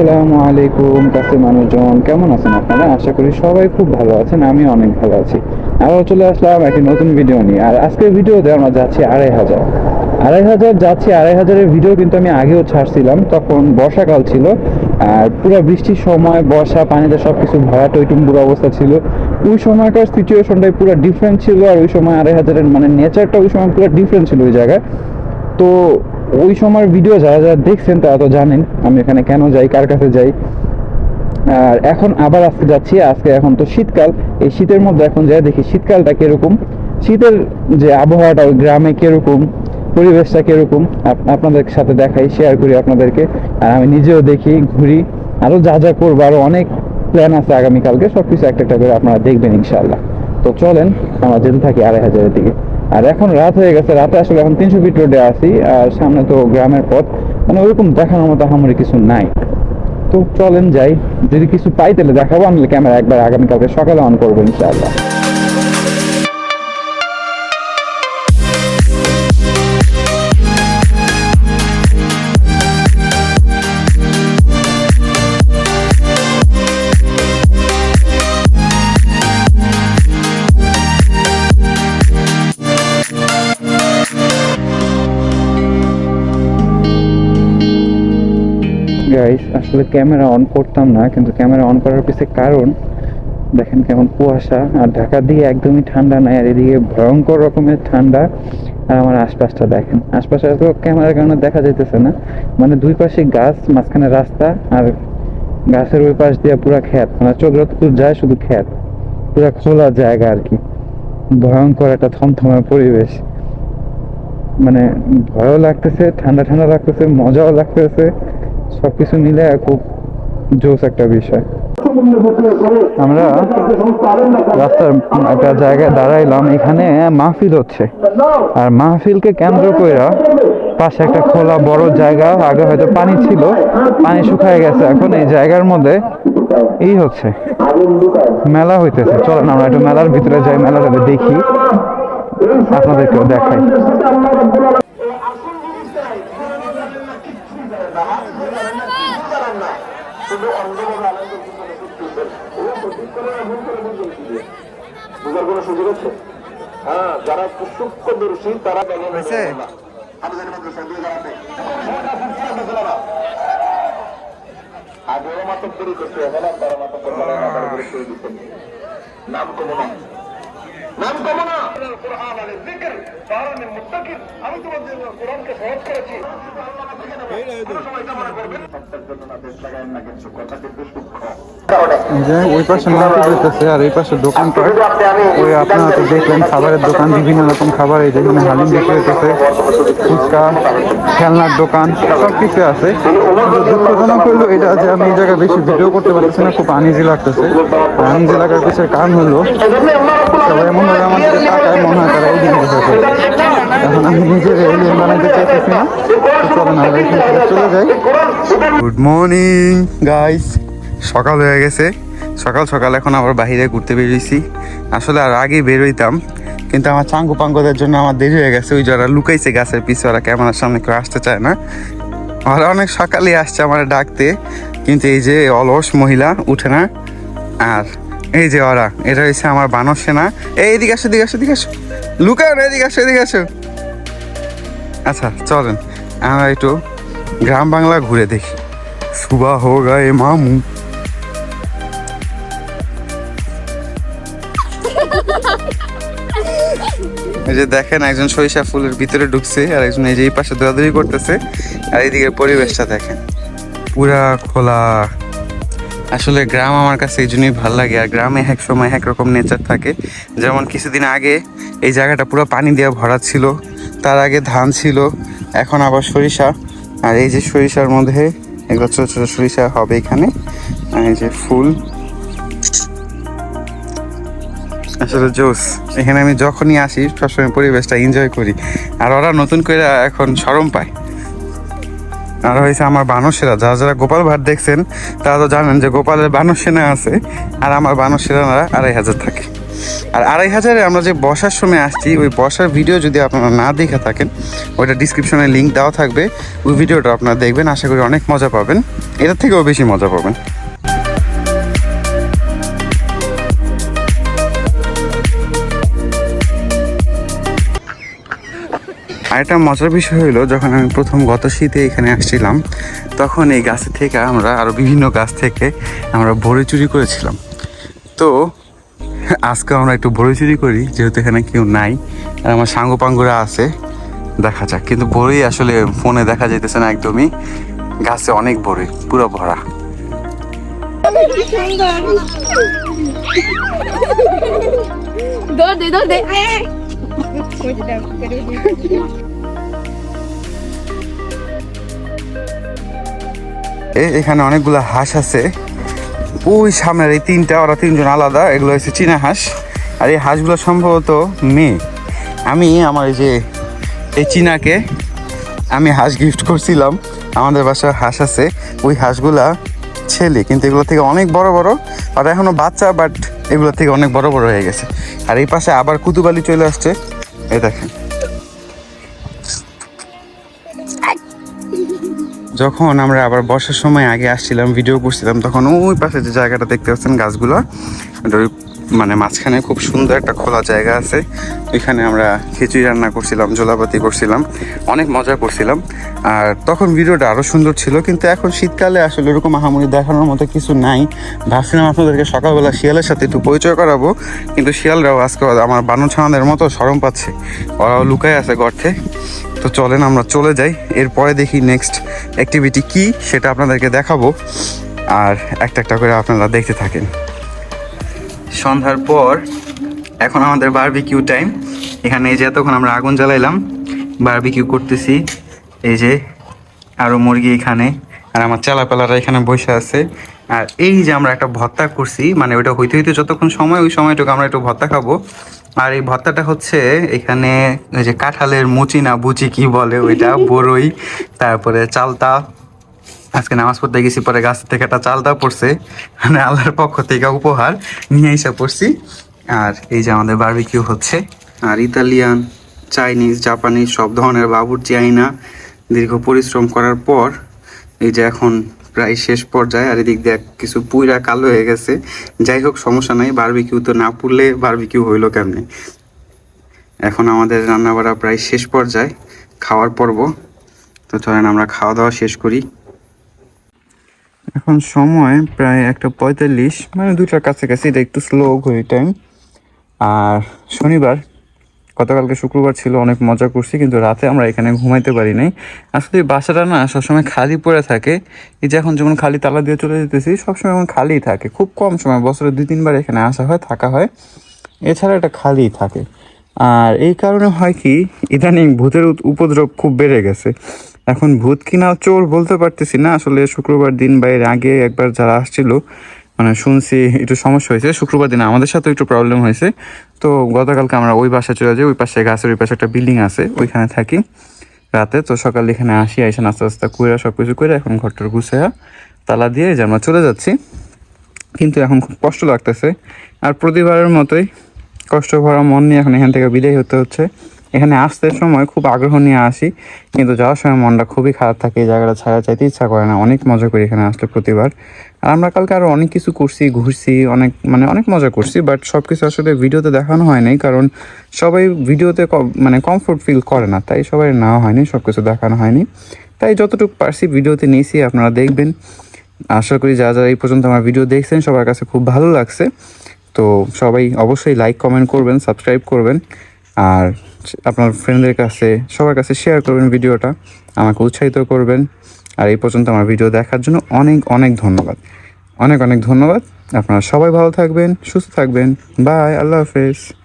আসসালামু আলাইকুম, কাছে মানুষজন। কেমন আছেন আপনারা? আশা করি সবাই খুব ভালো আছেন আমি অনেক ভালো আছি। আবার চলে আসলাম একটি নতুন ভিডিও নিয়ে। আর আজকের ভিডিওতে আমরা যাচ্ছি আড়াই হাজার। আড়াই হাজার যাচ্ছি, আড়াই হাজারের ভিডিও কিন্তু আমি আগেও ছাড়ছিলাম। তখন বর্ষাকাল ছিল, আর পুরো বৃষ্টির সময়, বর্ষা, পানিতে সব কিছু ভরা, টইটুম্বুর অবস্থা ছিল। ওই সময়কার সিচুয়েশনটাই পুরো ডিফারেন্ট ছিল, আর ওই সময় আড়াই হাজারের মানে নেচারটা ওই সময় পুরো ডিফারেন্ট ছিল ওই জায়গায়। তো ওই সময়ের ভিডিও যারা যারা দেখছেন তারা তো জানেন আমি এখানে কেন যাই, কার কাছে যাই। আর এখন আবার আজকে যাচ্ছি, আজকে এখন তো শীতকাল। এই শীতের মধ্যে এখন যাই দেখি শীতকালটা কীরকম। শীতের যে আবহাওয়াটা ওই গ্রামে কীরকম, পরিবেশটা কীরকম, আপ- আপনাদের সাথে দেখাই শেয়ার করি আপনাদেরকে। আর আমি নিজেও দেখি, ঘুরি আরও যা যা করব আরও অনেক প্ল্যান আছে আগামীকালকে সব কিছু একটা একটা করে আপনারা দেখবেন ইনশাল্লাহ তো চলেন, আমরা যেতে থাকি আড়াই হাজারের দিকে। আর এখন রাত হয়ে গেছে, রাতে আসলে এখন তিনশো ফিট রোডে আসি আর সামনে তো গ্রামের পথ। মানে ওরকম দেখানোর মতো আমার কিছু নাই। তো চলেন যাই, যদি কিছু পাই তাহলে দেখাবো আমি ক্যামেরা একবার আগামীকালকে সকালে অন করব ইনশাআল্লাহ। গাইস আসলে ক্যামেরা অন করতাম না, কিন্তু ক্যামেরা অন করার পিছনে কারণ, দেখেন কেমন কুয়াশা, আর ঢাকা দিয়ে একদমই ঠান্ডা নাই, আর এদিকে ভয়ঙ্কর রকমের ঠান্ডা, আর আমার আশপাশটা দেখেন। আশপাশে তো ক্যামেরার কারণে দেখা যাইতেছে না মানে দুই পাশে গাছ, মাঝখানে রাস্তা, আর গাছের ওই পাশ দিয়ে পুরা ক্ষেত মানে চোখ যতদূর যায় শুধু ক্ষেত, পুরা খোলা জায়গা আর কি। ভয়ঙ্কর একটা থমথমে পরিবেশ। মানে ভয়ও লাগতেছে, ঠান্ডা ঠান্ডা লাগতেছে, মজাও লাগতেছে সবকিছু মিলে খুব জোস একটা বিষয়। আমরা রাস্তার একটা জায়গায় দাঁড়াইলাম, এখানে মাহফিল হচ্ছে। আর মাহফিলকে কেন্দ্র করে পাশে একটা খোলা বড় জায়গা, আগে হয়তো পানি ছিল, পানি শুকায় গেছে, এখন এই জায়গার মধ্যে এই হচ্ছে। মেলা হইতেছে। চলেন আমরা একটু মেলার ভিতরে যাই মেলাটা দেখি। আপনাদেরকেও দেখাই। বুঝার কোনো সুযোগ আছে? হ্যাঁ যারা সূক্ষ্মদর্শী তারা হয়েছে? আমি জানি মাদ্রাসা দিয়ে দাঁড়াবে আগেও মাতক তৈরি করছে এখন আপনারা মাতক করে নাম কমো না। নাম কমো না কোরআন আলে জিকির মুত্তাকিন আমি তোমাদের কোরআনকে সহজ করেছি মনে কিছু ওই পাশে মার্কেট হইতেছে আর এই পাশে ওই আপনারা তো দেখলেন খাবারের দোকান বিভিন্ন রকম খাবার এই যেখানে হালিম বিক্রি হইতেছে ফুচকা খেলনার দোকান সব কিছু আছে দুঃখজনক হইল এটা যে আমি এই জায়গায় বেশি ভিডিও করতে পারতেছি না খুব আনিজি লাগতেছে আনিজি লাগার পিছের কারণ হলো সবাই এমন আমার দিকে তাকায় মনে হয় তারা এই দিকে এখন আমি নিজের এলিয়েন বানাইতে চাইতেছি না। চলেন আমরা এখান থেকে চলে যাই। গুড মর্নিং গাইস সকাল হয়ে গেছে। সকাল সকাল এখন আবার বাইরে ঘুরতে বেরিয়েছি আসলে আর আগে বেরোইতাম কিন্তু আমার চাঙ্গু পাঙ্গুদের জন্য আমার দেরি হয়ে গেছে। ওই যারা লুকাইছে গাছের পিছু ওরা ক্যামেরার সামনে কেউ আসতে চায় না। ওরা অনেক সকালে আসছে আমার ডাকতে কিন্তু এই যে অলস মহিলা উঠে না। আর এই যে ওরা, এটা হচ্ছে আমার বানর সেনা। এই এদিকে আসো এদিকে আসো এদিকে আসো। লুকাও না, এদিকে আসো এদিকে আসো। আচ্ছা চলেন। আমরা একটু গ্রাম বাংলা ঘুরে দেখি। সুবা হো গায়ে মামু। এই যে দেখেন, একজন সরিষা ফুলের ভিতরে ঢুকছে আর একজন এই যে এই পাশে দৌড়াদৌড়ি করতেছে। আর এইদিকে পরিবেশটা দেখেন। পুরা খোলা। আসলে গ্রাম আমার কাছে এই জন্যই ভালো লাগে, আর গ্রামে এক সময় এক রকম নেচার থাকে। যেমন কিছুদিন আগে এই জায়গাটা পুরো পানি দিয়ে ভরা ছিল, তার আগে ধান ছিল, এখন আবার সরিষা। আর এই যে সরিষার মধ্যে, এগুলো ছোটো ছোটো সরিষা হবে এখানে, আর এই যে ফুল। আসলে জোস, এখানে আমি যখনই আসি, সবসময় পরিবেশটা এনজয় করি। আর ওরা নতুন করে এখন সরম পায়। আর হয়েছে আমার বানর সেরা যারা যারা গোপাল ভাট দেখছেন, তারা তো জানেন যে গোপালের বানর সেনা আছে, আর আমার বানর সেনারা আড়াই হাজার থাকে। আর আড়াই হাজারে আমরা যে বসার সময় আসছি, ওই বসার ভিডিও যদি আপনারা না দেখে থাকেন, ওইটা ডিসক্রিপশনে লিঙ্ক দেওয়া থাকবে, ওই ভিডিওটা আপনারা দেখবেন, আশা করি অনেক মজা পাবেন। এটার থেকেও বেশি মজা পাবেন। আর একটা মজার বিষয় হলো যখন আমি প্রথম গত শীতে এখানে আসছিলাম তখন এই গাছ থেকে আমরা আরও বিভিন্ন গাছ থেকে আমরা ভরে চুরি করেছিলাম। তো আজকে আমরা একটু ভরে চুরি করি যেহেতু এখানে কেউ নাই আর আমার সাঙ্গ পাঙ্গুরা আছে দেখা যাক। কিন্তু বড়ই আসলে ফোনে দেখা যাইতেছে না একদমই। গাছে অনেক বড়ই পুরো ভরা। দৌড় দে দৌড় দে। এখানে অনেকগুলো হাঁস আছে। ওই সামনের এই তিনটা, ওরা তিনজন আলাদা, এগুলো হচ্ছে চীনা হাঁস। আর এই হাঁসগুলো সম্ভবত মেয়ে। আমি আমার এই যে, এই চীনাকে, আমি হাঁস গিফট করছিলাম। আমাদের বাসায় হাঁস আছে। ওই হাঁসগুলা ছেলে, কিন্তু এগুলো থেকে অনেক বড় বড়। আর এখনও বাচ্চা বাট এগুলো থেকে অনেক বড় বড় হয়ে গেছে। আর এই পাশে আবার কুতুবালি চলে আসছে। এই দেখেন। যখন আমরা আবার বর্ষার সময় আগে আসছিলাম ভিডিও করছিলাম, তখন ওই পাশে যে জায়গাটা দেখতে পাচ্ছেন গাছগুলো মানে মাঝখানে খুব সুন্দর একটা খোলা জায়গা আছে। ওইখানে আমরা খিচুড়ি রান্না করছিলাম জোলাপাতি করছিলাম, অনেক মজা করছিলাম। আর তখন ভিডিওটা আরও সুন্দর ছিল, কিন্তু এখন শীতকালে আসলে এরকম আহামরি দেখানোর মতো কিছু নাই। ভাবছিলাম আপনাদেরকে সকালবেলা শিয়ালের সাথে একটু পরিচয় করাবো, কিন্তু শিয়ালরাও আজকে আমার বানর ছানাদের মতো সরম পাচ্ছে। ওরাও লুকায় আছে গর্তে। তো চলেন আমরা চলে যাই। এরপরে দেখি নেক্সট অ্যাক্টিভিটি কি সেটা আপনাদেরকে দেখাবো। আর একটা একটা করে আপনারা দেখতে থাকেন। সন্ধ্যার পর এখন আমাদের বারবিকিউ টাইম এখানে এই যে এতক্ষণ আমরা আগুন জ্বালাইলাম বারবিকিউ করতেছি। এই যে আরও মুরগি এখানে আর আমার চালাপালারা এখানে বসে আছে। আর এই যে আমরা একটা ভত্তা করছি মানে ওইটা হইতে হইতে যতক্ষণ সময়, ওই সময়টুকু আমরা একটু ভত্তা খাব। আর এই ভত্তাটা হচ্ছে এখানে ওই যে কাঁঠালের মুচি না বুচি কি বলে ওইটা বড়ই তারপরে চালতা আজকে নামাজ পড়তে গেছি, পরে গাছ থেকে একটা চালতা পড়ছে। মানে আল্লাহর পক্ষ থেকে উপহার নিয়ে এসে পড়ছি। আর এই যে আমাদের বারবিকিউ হচ্ছে। আর ইতালিয়ান, চাইনিজ, জাপানিজ সব ধরনের বাবুর্চি আইনা দীর্ঘ পরিশ্রম করার পর এই যে এখন প্রায় শেষ পর্যায়ে, আর এদিক দিয়ে কিছু পুইরা কালো হয়ে গেছে। যাই হোক, সমস্যা নাই বারবিকিউ তো না পুড়লে বারবিকিউ হইল কেমনে? এখন আমাদের রান্নাবাড়া প্রায় শেষ পর্যায়ে, খাওয়ার পর্ব। তো চলেন আমরা খাওয়া দাওয়া শেষ করি। এখন সময় প্রায় একটা পঁয়তাল্লিশ মানে দুটার কাছাকাছি, এটা একটু স্লো ঘড়ি টাইম আর শনিবার, গতকালকে শুক্রবার ছিল, অনেক মজা করছি, কিন্তু রাতে আমরা এখানে ঘুমাইতে পারি নাই। আসলে বাসাটা না, সবসময় খালি পড়ে থাকে। এই যে এখন যেমন খালি তালা দিয়ে চলে যেতেছি, সবসময় এখন খালিই থাকে। খুব কম সময়, বছরে দুই, তিনবার এখানে আসা হয়, থাকা হয়। এছাড়া এটা খালি থাকে। আর এই কারণে হয় কি, ইদানিং ভূতের উপদ্রব খুব বেড়ে গেছে। এখন ভূত কিনা চোর বলতে পারতেছি না। আসলে শুক্রবার দিন বা এর আগে একবার যারা আসছিল মানে শুনছি একটু সমস্যা হয়েছে। শুক্রবার দিন আমাদের সাথে একটু প্রবলেম হয়েছে। তো গতকালকে আমরা ওই বাসায় চলে যাই, ওই পাশে গাছের ওই পাশে একটা বিল্ডিং আছে, ওইখানে থাকি রাতে। তো সকাল এখানে আসি এসে নাস্তা টাস্তা করে সব কিছু করে এখন ঘরটার গুছাইয়া তালা দিয়ে যে আমরা চলে যাচ্ছি। কিন্তু এখন খুব কষ্ট লাগতেছে। আর প্রতিবারের মতোই কষ্ট ভরা মন নিয়ে এখন এখান থেকে বিদায় হতে হচ্ছে। এখানে আসতে সময় খুব আগ্রহ নিয়ে আসি, কিন্তু যাওয়ার সময় মনটা খুবই খারাপ থাকে, এই জায়গাটা ছাড়া চাইতে ইচ্ছা করে না। অনেক মজা করি এখানে আসলে প্রতিবার। আর আমরা কালকে আরও অনেক কিছু করছি, ঘুরছি, অনেক মানে অনেক মজা করছি বাট সব কিছু আসলে ভিডিওতে দেখানো হয় নাই, কারণ সবাই ভিডিওতে মানে কমফোর্ট ফিল করে না, তাই সবাই নেওয়া হয়নি সব কিছু দেখানো হয়নি। তাই যতটুকু পারছি ভিডিওতে নিয়েছি, আপনারা দেখবেন। আশা করি যারা যারা এই পর্যন্ত আমার ভিডিও দেখছেন, সবার কাছে খুব ভালো লাগছে। তো সবাই অবশ্যই লাইক কমেন্ট করবেন সাবস্ক্রাইব করবেন। আর আপনার ফ্রেন্ডদের কাছে, সবার কাছে শেয়ার করবেন ভিডিওটা। আমাকে উৎসাহিত করবেন। আর এই পর্যন্ত আমার ভিডিও দেখার জন্য অনেক অনেক ধন্যবাদ। অনেক অনেক ধন্যবাদ। আপনারা সবাই ভালো থাকবেন, সুস্থ থাকবেন। বাই আল্লাহ হাফেজ।